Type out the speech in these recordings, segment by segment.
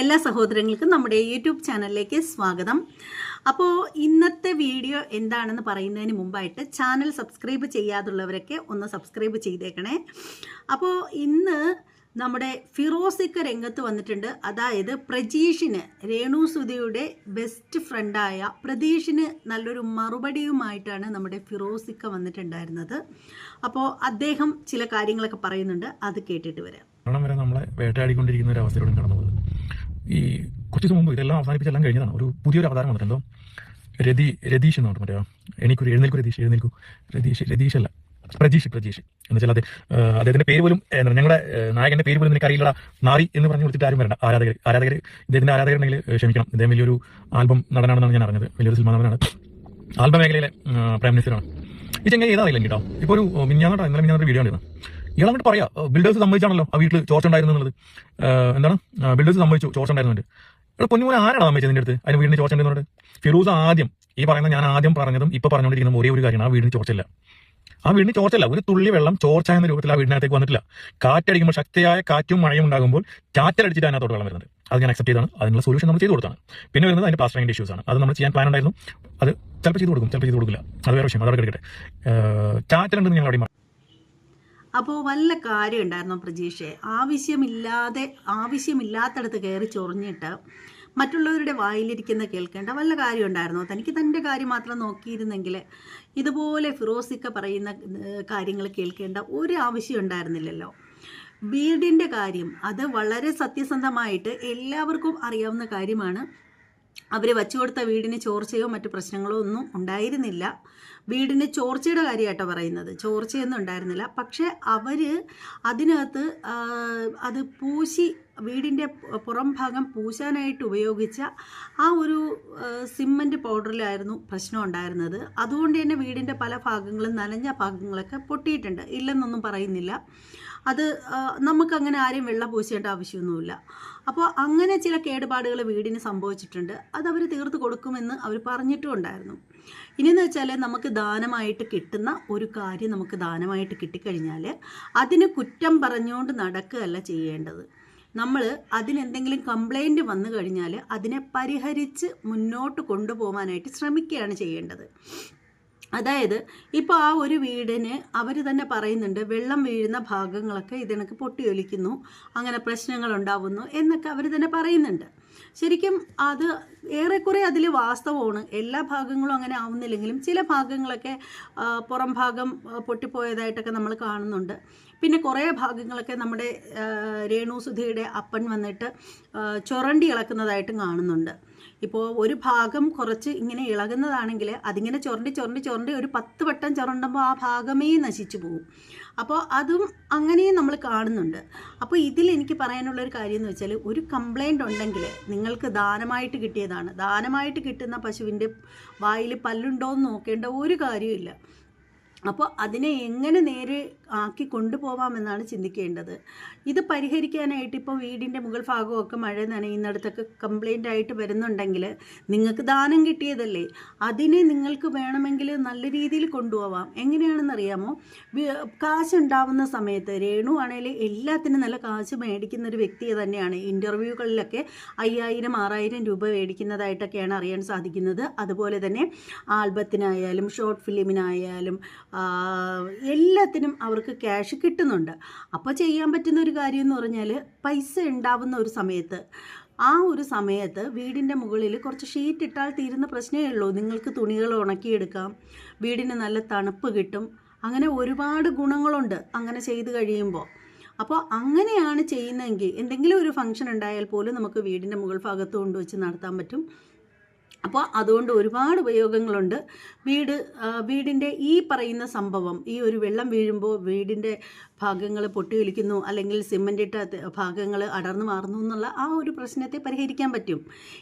എല്ലാ സഹോദരങ്ങൾക്കും നമ്മുടെ യൂട്യൂബ് ചാനലിലേക്ക് സ്വാഗതം. അപ്പോൾ ഇന്നത്തെ വീഡിയോ എന്താണെന്ന് പറയുന്നതിന് മുമ്പായിട്ട് ചാനൽ സബ്സ്ക്രൈബ് ചെയ്യാതുള്ളവരൊക്കെ ഒന്ന് സബ്സ്ക്രൈബ് ചെയ്തേക്കണേ. അപ്പോൾ ഇന്ന് നമ്മുടെ ഫിറോസിക്ക രംഗത്ത് വന്നിട്ടുണ്ട്. അതായത് പ്രജീഷിന് രേണു സുധിയുടെ ബെസ്റ്റ് ഫ്രണ്ടായ പ്രതീഷിന് നല്ലൊരു മറുപടിയുമായിട്ടാണ് നമ്മുടെ ഫിറോസിക്ക വന്നിട്ടുണ്ടായിരുന്നത്. അപ്പോൾ അദ്ദേഹം ചില കാര്യങ്ങളൊക്കെ പറയുന്നുണ്ട്. അത് കേട്ടിട്ട് വരാം. നമ്മളെ വേട്ടയാടിക്കൊണ്ടിരിക്കുന്ന ഒരു അവസ്ഥയിലൂടെ കടന്നു ഈ കുറച്ച് ദിവസം മുമ്പ് ഇതെല്ലാം അവസാനിപ്പിച്ചെല്ലാം കഴിഞ്ഞതാണ്. ഒരു പുതിയൊരു അവതാരം വന്നിട്ടുണ്ടോ? രതി രതീഷ് എന്ന് പറഞ്ഞു മറ്റേ എനിക്കൊരു എഴുന്നേൽക്കു രതീഷ് എഴുന്നേൽക്കു. രതീഷ് രതീഷ് അല്ല. പ്രജീഷ് പ്രജീഷ് എന്ന് വെച്ചാൽ അത് അദ്ദേഹത്തിന്റെ പേര് പോലും ഞങ്ങളുടെ നായകന്റെ പേര് പോലും എനിക്ക് അറിയില്ല നാറി എന്ന് പറഞ്ഞു കൊടുത്തിട്ട് ആരും വരണ്ട. ആരാധകർ ആരാധകർ ഇദ്ദേഹത്തിന്റെ ആരാധകരുണ്ടെങ്കിൽ ക്ഷമിക്കണം. ഇദ്ദേഹം വലിയൊരു ആൽബം നടനാണെന്നാണ് ഞാൻ അറിഞ്ഞത്. വലിയൊരു സിനിമ നടനാണ്. ആൽബം മേഖലയിലെ പ്രൈം മിനിസ്റ്ററാണ്. ഈ ചെങ്ങനെ ഏതാ അറിയില്ല കേട്ടോ. ഇപ്പോൾ ഒരു മിഞ്ഞാന്നോട്ടോ ഇന്നലെ മിഞ്ഞാന്നോട്ട് വീഡിയോ ഉണ്ടായിരുന്നു ഇയാൾ പറയാ ബിൽഡേഴ്സ് സമ്മതിച്ചാണല്ലോ ആ വീട്ടിൽ ചോർച്ച ഉണ്ടായിരുന്നു എന്നുള്ളത്. എന്താണ്? ബിൽഡേഴ്സ് സമ്മതിച്ചു ചോർച്ച ഉണ്ടായിരുന്നുണ്ട്. ഇവിടെ പൊന്നുമോനെ ആരാണ് സമ്മതിച്ചത് നിന്റെ അടുത്ത്? അതിന് വീടിന് ചോർച്ച ഉണ്ടെന്ന് പറഞ്ഞിട്ട് ഫിറൂസ് ആദ്യം ഈ പറയുന്ന ഞാൻ ആദ്യം പറഞ്ഞതും ഇപ്പൊ പറഞ്ഞുകൊണ്ടിരിക്കുന്ന ഒരേ ഒരു കാര്യമാണ് ആ വീടിന് ചോർച്ചയില്ല ആ വീടിന് ചോർച്ചല്ല ഒരു തുള്ളി വെള്ളം ചോർച്ച എന്ന രൂപത്തിൽ ആ വീടിനകത്തേക്ക് വന്നിട്ടില്ല. കാറ്റടിക്കുമ്പോൾ ശക്തിയായ കാറ്റും മഴയും ഉണ്ടാകുമ്പോൾ ചാറ്റലടിച്ചിട്ട് അതോട് വെള്ളം വരുന്നത് അത് ഞാൻ അക്സെപ്റ്റ് ചെയ്താണ് അതിനുള്ള സൊല്യൂഷൻ നമ്മൾ ചെയ്ത് കൊടുത്താണ് പിന്നെ വരുന്നത് അതിന്റെ പ്ലാസ്റ്ററിംഗ് ഇഷ്യൂസ് ആണ്. അത് നമ്മൾ ചെയ്യാൻ പ്ലാൻ ഉണ്ടായിരുന്നു. അത് ചിലപ്പോൾ ചെയ്ത് കൊടുക്കും. ചിലപ്പോൾ ചെയ്ത് കൊടുക്കില്ല. അത് വേറെ വിഷയം. അതവിടെ കിടക്കട്ടെ ചാറ്റലുണ്ടെന്ന് ഞങ്ങൾ അവിടെ അപ്പോൾ വല്ല കാര്യം ഉണ്ടായിരുന്നു പ്രജീഷെ? ആവശ്യമില്ലാതെ ആവശ്യമില്ലാത്തടത്ത് കയറി ചൊറിഞ്ഞിട്ട് മറ്റുള്ളവരുടെ വായിലിരിക്കുന്ന കേൾക്കേണ്ട വല്ല കാര്യം ഉണ്ടായിരുന്നോ? തനിക്ക് തന്റെ കാര്യം മാത്രം നോക്കിയിരുന്നെങ്കിൽ ഇതുപോലെ ഫിറോസിക്ക പറയുന്ന കാര്യങ്ങൾ കേൾക്കേണ്ട ഒരു ആവശ്യം ഉണ്ടായിരുന്നില്ലല്ലോ. വീടിന്റെ കാര്യം അത് വളരെ സത്യസന്ധമായിട്ട് എല്ലാവർക്കും അറിയാവുന്ന കാര്യമാണ്. അവർ വച്ചു കൊടുത്ത വീടിന് ചോർച്ചയോ മറ്റു പ്രശ്നങ്ങളോ ഒന്നും ഉണ്ടായിരുന്നില്ല. വീടിന് ചോർച്ചയുടെ കാര്യമായിട്ടോ പറയുന്നത്. ചോർച്ചയൊന്നും ഉണ്ടായിരുന്നില്ല. പക്ഷേ അവർ അതിനകത്ത് അത് പൂശി വീടിന്റെ പുറം ഭാഗം പൂശാനായിട്ട് ഉപയോഗിച്ച ആ ഒരു സിമ്മന്റ് പൗഡറിലായിരുന്നു പ്രശ്നം ഉണ്ടായിരുന്നത്. അതുകൊണ്ട് തന്നെ വീടിന്റെ പല ഭാഗങ്ങളും നനഞ്ഞ ഭാഗങ്ങളൊക്കെ പൊട്ടിയിട്ടുണ്ട്. ഇല്ലെന്നൊന്നും പറയുന്നില്ല. അത് നമുക്കങ്ങനെ ആരെയും വെള്ളം പൂശേണ്ട ആവശ്യമൊന്നുമില്ല. അപ്പോൾ അങ്ങനെ ചില കേടുപാടുകൾ വീടിന് സംഭവിച്ചിട്ടുണ്ട്. അത് അവർ തീർത്ത് കൊടുക്കുമെന്ന് അവർ പറഞ്ഞിട്ടും ഉണ്ടായിരുന്നു. ഇനിയെന്ന് വെച്ചാൽ നമുക്ക് ദാനമായിട്ട് കിട്ടുന്ന ഒരു കാര്യം നമുക്ക് ദാനമായിട്ട് കിട്ടിക്കഴിഞ്ഞാൽ അതിന് കുറ്റം പറഞ്ഞുകൊണ്ട് നടക്കുകയല്ല ചെയ്യേണ്ടത്. നമ്മൾ അതിനെന്തെങ്കിലും കംപ്ലൈന്റ് വന്നു കഴിഞ്ഞാൽ അതിനെ പരിഹരിച്ച് മുന്നോട്ട് കൊണ്ടുപോകാനായിട്ട് ശ്രമിക്കുകയാണ് ചെയ്യേണ്ടത്. അതായത് ഇപ്പോൾ ആ ഒരു വീടിന് അവർ തന്നെ പറയുന്നുണ്ട് വെള്ളം വീഴുന്ന ഭാഗങ്ങളൊക്കെ ഇതിനൊക്കെ പൊട്ടിയൊലിക്കുന്നു അങ്ങനെ പ്രശ്നങ്ങൾ ഉണ്ടാവുന്നു എന്നൊക്കെ അവർ തന്നെ പറയുന്നുണ്ട്. ശരിക്കും അത് ഏറെക്കുറെ അതിൽ വാസ്തവമാണ്. എല്ലാ ഭാഗങ്ങളും അങ്ങനെ ആവുന്നില്ലെങ്കിലും ചില ഭാഗങ്ങളൊക്കെ പുറം ഭാഗം പൊട്ടിപ്പോയതായിട്ടൊക്കെ നമ്മൾ കാണുന്നുണ്ട്. പിന്നെ കുറേ ഭാഗങ്ങളൊക്കെ നമ്മുടെ രേണു സുധിയുടെ അപ്പൻ വന്നിട്ട് ചൊറണ്ടി ഇളക്കുന്നതായിട്ടും കാണുന്നുണ്ട്. ഇപ്പോൾ ഒരു ഭാഗം കുറച്ച് ഇങ്ങനെ ഇളകുന്നതാണെങ്കിൽ അതിങ്ങനെ ചുരണ്ടി ചുരണ്ടി ചുരണ്ടി ഒരു പത്ത് വട്ടം ചുരണ്ടുമ്പോൾ ആ ഭാഗമേ നശിച്ചു പോകും. അപ്പോൾ അതും അങ്ങനെയും നമ്മൾ കാണുന്നുണ്ട്. അപ്പോൾ ഇതിൽ എനിക്ക് പറയാനുള്ളൊരു കാര്യം എന്ന് വെച്ചാൽ ഒരു കംപ്ലൈന്റ് ഉണ്ടെങ്കിൽ നിങ്ങൾക്ക് ദാനമായിട്ട് കിട്ടിയതാണ്. ദാനമായിട്ട് കിട്ടുന്ന പശുവിന്റെ വായിൽ പല്ലുണ്ടോ എന്ന് നോക്കേണ്ട ഒരു കാര്യമില്ല അപ്പോൾ അതിനെ എങ്ങനെ നേരെ ആക്കി കൊണ്ടുപോകാമെന്നാണ് ചിന്തിക്കേണ്ടത്. ഇത് പരിഹരിക്കാനായിട്ട് ഇപ്പോൾ വീടിന്റെ മുകൾ ഭാഗമൊക്കെ മഴ നനയുന്നിടത്തൊക്കെ കംപ്ലൈന്റ് ആയിട്ട് വരുന്നുണ്ടെങ്കിൽ നിങ്ങൾക്ക് ദാനം കിട്ടിയതല്ലേ? അതിനെ നിങ്ങൾക്ക് വേണമെങ്കിൽ നല്ല രീതിയിൽ കൊണ്ടുപോവാം. എങ്ങനെയാണെന്നറിയാമോ? കാശുണ്ടാവുന്ന സമയത്ത് രേണു ആണെങ്കിൽ എല്ലാത്തിനും നല്ല കാശ് മേടിക്കുന്ന ഒരു വ്യക്തി തന്നെയാണ്. ഇന്റർവ്യൂകളിലൊക്കെ അയ്യായിരം ആറായിരം രൂപ മേടിക്കുന്നതായിട്ടൊക്കെയാണ് അറിയാൻ സാധിക്കുന്നത്. അതുപോലെ തന്നെ ആൽബത്തിനായാലും ഷോർട്ട് ഫിലിമിനായാലും എല്ലാത്തിനും അവർക്ക് ക്യാഷ് കിട്ടുന്നുണ്ട്. അപ്പോൾ ചെയ്യാൻ പറ്റുന്ന ഒരു കാര്യം എന്ന് പറഞ്ഞാൽ പൈസ ഉണ്ടാവുന്ന ഒരു സമയത്ത് ആ ഒരു സമയത്ത് വീടിന്റെ മുകളിൽ കുറച്ച് ഷീറ്റ് ഇട്ടാൽ തീരുന്ന പ്രശ്നമേ ഉള്ളൂ. നിങ്ങൾക്ക് തുണികൾ ഉണക്കിയെടുക്കാം വീടിന് നല്ല തണുപ്പ് കിട്ടും. അങ്ങനെ ഒരുപാട് ഗുണങ്ങളുണ്ട് അങ്ങനെ ചെയ്ത് കഴിയുമ്പോൾ അപ്പോൾ അങ്ങനെയാണ് ചെയ്യുന്നതെങ്കിൽ എന്തെങ്കിലും ഒരു ഫംഗ്ഷൻ ഉണ്ടായാൽ പോലും നമുക്ക് വീടിന്റെ മുകൾ ഭാഗത്ത് കൊണ്ടുവച്ച് നടത്താൻ പറ്റും. അപ്പോൾ അതുകൊണ്ട് ഒരുപാട് ഉപയോഗങ്ങളുണ്ട്. വീട് വീടിന്റെ ഈ പറയുന്ന സംഭവം ഈ ഒരു വെള്ളം വീഴുമ്പോൾ വീടിന്റെ ഭാഗങ്ങൾ പൊട്ടിയൊലിക്കുന്നു അല്ലെങ്കിൽ സിമന്റിട്ട ഭാഗങ്ങൾ അടർന്നു മാറുന്നു എന്നുള്ള ആ ഒരു പ്രശ്നത്തെ പരിഹരിക്കാൻ പറ്റും.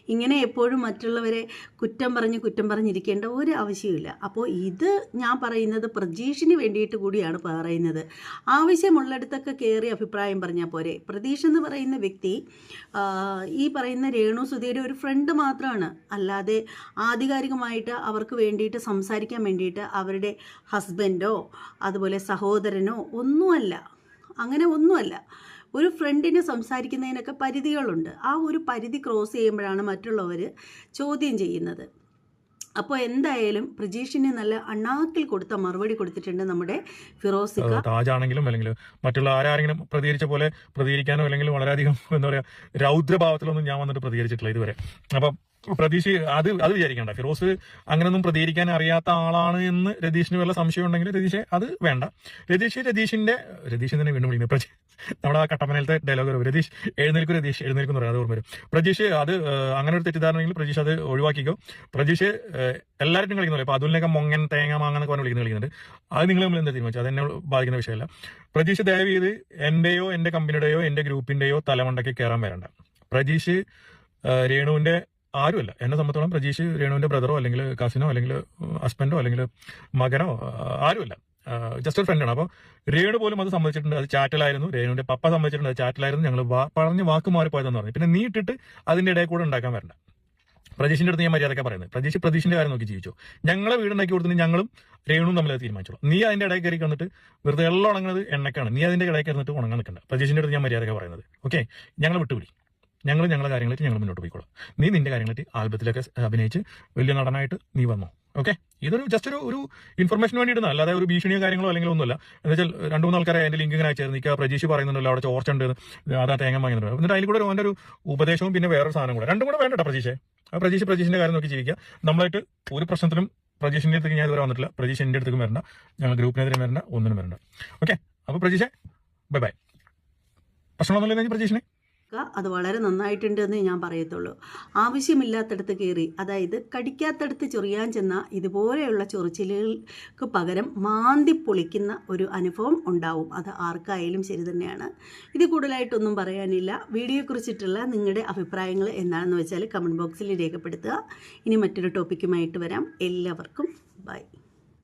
ഇങ്ങനെ എപ്പോഴും മറ്റുള്ളവരെ കുറ്റം പറഞ്ഞ് കുറ്റം പറഞ്ഞിരിക്കേണ്ട ഒരു ആവശ്യമില്ല അപ്പോൾ ഇത് ഞാൻ പറയുന്നത് പ്രജീഷിന് വേണ്ടിയിട്ട് കൂടിയാണ് പറയുന്നത്. ആവശ്യമുള്ളിടത്തൊക്കെ കയറി അഭിപ്രായം പറഞ്ഞാൽ പോരെ. പ്രതീഷ് എന്ന് പറയുന്ന വ്യക്തി ഈ പറയുന്ന രേണു സുധിയുടെ ഒരു ഫ്രണ്ട് മാത്രമാണ് അല്ലാതെ ആധികാരികമായിട്ട് അവർക്ക് വേണ്ടിയിട്ട് സംസാരിക്കാൻ വേണ്ടിയിട്ട് അവരുടെ ഹസ്ബൻഡോ അതുപോലെ സഹോദരനോ ഒന്നുമല്ല അങ്ങനെ ഒന്നുമല്ല. ഒരു ഫ്രണ്ടിന് സംസാരിക്കുന്നതിനൊക്കെ പരിധികളുണ്ട്. ആ ഒരു പരിധി ക്രോസ് ചെയ്യുമ്പോഴാണ് മറ്റുള്ളവർ ചോദ്യം ചെയ്യുന്നത്. അപ്പോൾ എന്തായാലും പ്രജീഷിന് നല്ല അണ്ണാക്കിൽ കൊടുത്ത മറുപടി കൊടുത്തിട്ടുണ്ട് നമ്മുടെ ഫിറോസിക്ക. താജാണെങ്കിലും അല്ലെങ്കിൽ മറ്റുള്ള ആരാരെങ്കിലും പ്രതികരിച്ച പോലെ പ്രതികരിക്കാനോ അല്ലെങ്കിൽ വളരെയധികം എന്താ പറയുക രൗദ്രഭാവത്തിലൊന്നും ഞാൻ വന്നിട്ട് പ്രതികരിച്ചിട്ടില്ല ഇതുവരെ. അപ്പം പ്രതീക്ഷ അത് അത് വിചാരിക്കണ്ട. ഫിറോസ് അങ്ങനൊന്നും പ്രതികരിക്കാൻ അറിയാത്ത ആളാണ് എന്ന് രതീഷിന് വല്ല സംശയം ഉണ്ടെങ്കിൽ രതീഷെ അത് വേണ്ട. രതീഷ് രതീഷിന്റെ രതീഷ് തന്നെ വീണ്ടും വിളിക്കുന്നത് പ്രജി നമ്മുടെ ആ കട്ടപ്പനയിലത്തെ ഡയലോഗ് രതീഷ് എഴുന്നേൽക്കും രതീഷ് എഴുന്നേൽക്കും പറയാം. അത് ഓർമ്മ വരും. പ്രജീഷ് അത് അങ്ങനെ ഒരു തെറ്റിദ്ധാരണയെങ്കിൽ പ്രജീഷ് അത് ഒഴിവാക്കിക്കോ. പ്രജീഷ് എല്ലാവരും കളിക്കുന്നില്ല അപ്പൊ അതുലിനൊക്കെ മൊങ്ങൻ തേങ്ങ മാങ്ങന്നൊക്കെ പറഞ്ഞ് വിളിക്കുന്ന കളിക്കുന്നുണ്ട് അത് നിങ്ങൾ തമ്മിൽ എന്താ തീരുമാനിച്ചു അത് എന്നെ ബാധിക്കുന്ന വിഷയമല്ല. പ്രജീഷ് ദയവ് ചെയ്ത് എന്റെയോ എന്റെ കമ്പനിയുടെയോ എന്റെ ഗ്രൂപ്പിന്റെയോ തലമുണ്ടക്കി കയറാൻ വരണ്ട. പ്രജീഷ് രേണുവിന്റെ ആരുമല്ല. എന്നെ സംബന്ധിച്ചോളം പ്രജീഷ് രേണുവിന്റെ ബ്രദറോ അല്ലെങ്കിൽ കസിനോ അല്ലെങ്കിൽ ഹസ്ബൻഡോ അല്ലെങ്കിൽ മകനോ ആരുമല്ല. ജസ്റ്റ് ഒരു ഫ്രണ്ടാണ് അപ്പോൾ രേണു പോലും അത് സമ്മതിച്ചിട്ടുണ്ട്. അത് ചാറ്റലായിരുന്നു. രേണുവിന്റെ പപ്പ സമ്മതിച്ചിട്ടുണ്ട്. അത് ചാറ്റലായിരുന്നു. ഞങ്ങൾ പറഞ്ഞ് വാക്ക് മാറിപ്പോയതെന്ന് പറഞ്ഞു. പിന്നെ നീട്ടിട്ട് അതിന്റെ ഇടയിൽ കൂടെ ഉണ്ടാക്കാൻ വരണ്ട. പ്രജീഷിന്റെ അടുത്ത് ഞാൻ മര്യാദയൊക്കെ പറയുന്നത്. പ്രജീഷ് പ്രതീഷിന്റെ കാര്യം നോക്കി ജീവിച്ചു. ഞങ്ങളെ വീടുണ്ടാക്കി കൊടുത്തിട്ട് ഞങ്ങളും രേണുവും തമ്മിൽ തീരുമാനിച്ചോളൂ. നീ അതിന്റെ ഇടയിൽ കയറി വന്നിട്ട് വെറുതെ എല്ലാം ഉണങ്ങുന്നത് എണ്ണക്കാണ്. നീ അതിന്റെ ഇടയിൽ കയറിട്ട് ഉണങ്ങാൻ നിൽക്കണ്ട. പ്രജീഷിന്റെ അടുത്ത് ഞാൻ മര്യാദയൊക്കെ പറയുന്നത്. ഓക്കെ ഞങ്ങൾ വിട്ടുപിടി. ഞങ്ങൾ ഞങ്ങളുടെ കാര്യങ്ങളായിട്ട് ഞങ്ങൾ മുന്നോട്ട് പോയിക്കോളാം. നീ നിന്റെ കാര്യങ്ങളായിട്ട് ആൽബത്തിലൊക്കെ അഭിനയിച്ച് വലിയ നടനായിട്ട് നീ വന്നോ. ഓക്കെ ഇതൊരു ജസ്റ്റ് ഒരു ഒരു ഇൻഫർമേഷൻ വേണ്ടി ഇടുന്ന അല്ലാതെ ഒരു ഭീഷണിയോ കാര്യങ്ങളോ അല്ലെങ്കിൽ ഒന്നുമില്ല. എന്ന് വെച്ചാൽ രണ്ടു മൂന്ന് ആൾക്കാരെ അതിന്റെ ലിങ്ക് ഇങ്ങനെ അയച്ചായിരുന്നു. ആ പ്രജീഷ് പറയുന്നുണ്ടല്ലോ അവിടെ ചോർച്ച ഉണ്ട് അതാ തേങ്ങ വാങ്ങുന്നുണ്ട് എന്നിട്ട് അതിൽ കൂടെ ഒരു ഒരു ഉപദേശവും പിന്നെ വേറൊരു സാധനം കൂടെ. രണ്ടും കൂടെ വേണ്ട പ്രജീഷെ. ആ പ്രജീഷ് പ്രജീഷിന്റെ കാര്യം നോക്കി ജീവിക്കുക നമ്മളായിട്ട് ഒരു പ്രശ്നത്തിലും പ്രജീഷിന്റെ അടുത്തേക്ക് ഞാൻ ഇതുവരെ വന്നിട്ടില്ല. പ്രജീഷ് എന്റെ അടുത്തേക്കും വരണ്ട. ഞങ്ങൾ ഗ്രൂപ്പിനെതിരെ വരണ്ട ഒന്നിനും വരണ്ട. ഓക്കെ അപ്പൊ പ്രജീഷെ ബൈ ബൈ പ്രശ്നമൊന്നുമില്ല പ്രജീഷിനെ? അത് വളരെ നന്നായിട്ടുണ്ട് എന്ന് ഞാൻ പറയത്തുള്ളൂ. ആവശ്യമില്ലാത്തടത്ത് കയറി അതായത് കടിക്കാത്തടത്ത് ചൊറിയാൻ ചെന്ന ഇതുപോലെയുള്ള ചൊറിച്ചിലുകൾക്ക് പകരം മാന്തി പൊളിക്കുന്ന ഒരു അനുഭവം ഉണ്ടാവും. അത് ആർക്കായാലും ശരി തന്നെയാണ്. ഇത് കൂടുതലായിട്ടൊന്നും പറയാനില്ല. വീഡിയോയെക്കുറിച്ചിട്ടുള്ള നിങ്ങളുടെ അഭിപ്രായങ്ങൾ എന്താണെന്ന് വെച്ചാൽ കമന്റ് ബോക്സിൽ രേഖപ്പെടുത്തുക. ഇനി മറ്റൊരു ടോപ്പിക്കുമായിട്ട് വരാം. എല്ലാവർക്കും ബൈ.